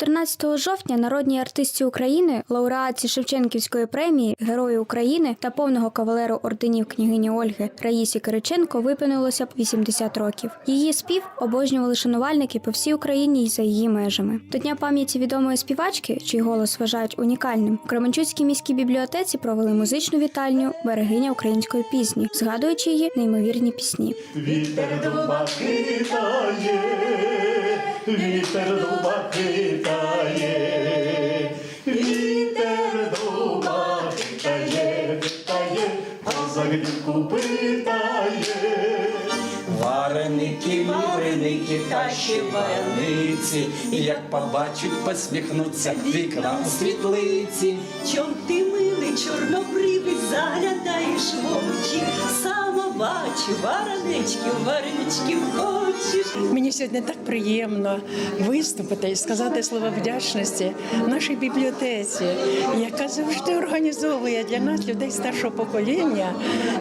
14 жовтня народній артистці України, лауреатці Шевченківської премії, Герою України та повного кавалеру орденів княгині Ольги Раїсі Кириченко виповнилося б 80 років. Її спів обожнювали шанувальники по всій Україні й за її межами. До дня пам'яті відомої співачки, чий голос вважають унікальним, у Кременчуцькій міській бібліотеці провели музичну вітальню берегиня української пісні, згадуючи її неймовірні пісні. Вітер вітер дуба хитає, вітер дуба хитає, хитає, козак дівку питає. Вареники, вареники та ще варениці, як побачать, посміхнуться вікна у світлиці. Чом ти милий, чорнобривий, заглядаєш в очі, сама бачу, вареничків, вареничків хочеш. Мені сьогодні так приємно виступити і сказати слова вдячності нашій бібліотеці, яка завжди організовує для нас, людей старшого покоління,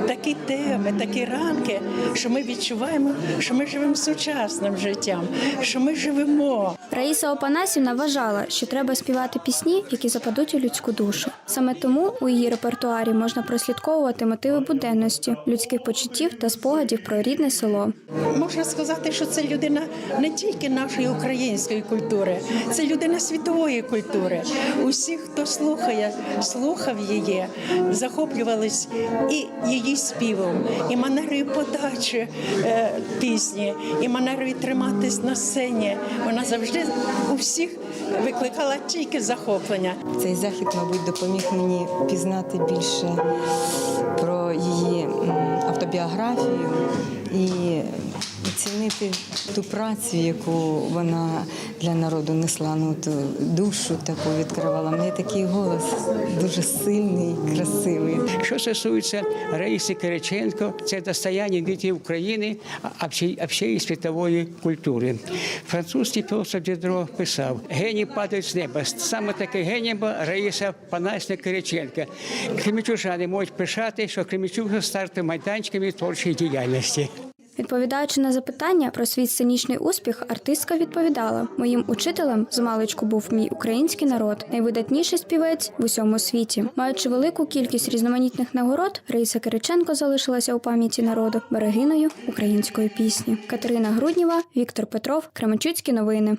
такі теми, такі ранки, що ми відчуваємо, що ми живемо сучасним життям, що ми живемо. Раїса Опанасівна вважала, що треба співати пісні, які западуть у людську душу. Саме тому у її репертуарі можна прослідковувати мотиви буденності, людських почуттів та спогадів про рідне село. Можна сказати, що це людина не тільки нашої української культури, це людина світової культури. Усі, хто слухає, слухав її, захоплювались і її співом, і манерою подачі е, пісні, і манерою триматись на сцені. Вона завжди у всіх викликала тільки захоплення. Цей захід, мабуть, допоміг мені пізнати більше про її автобіографію і оцінити ту працю, яку вона для народу несла, ну ту душу таку відкривала. Неї такий голос дуже сильний, красивий. Що стосується Раїси Кириченко, це достояння тільки України, а а всієї світової культури. Французький філософ Дідро писав: геній падають з неба. Саме такий геній була Раїса Панасівна Кириченко. Кремічужани можуть пишати, що Кремічук стартив майданчиками творчої діяльності. Відповідаючи на запитання про свій сценічний успіх, артистка відповідала: моїм учителем з маличку був мій український народ, найвидатніший співець в усьому світі. Маючи велику кількість різноманітних нагород, Раїса Кириченко залишилася у пам'яті народу берегиною української пісні. Катерина Грудніва, Віктор Петров, Кременчуцькі новини.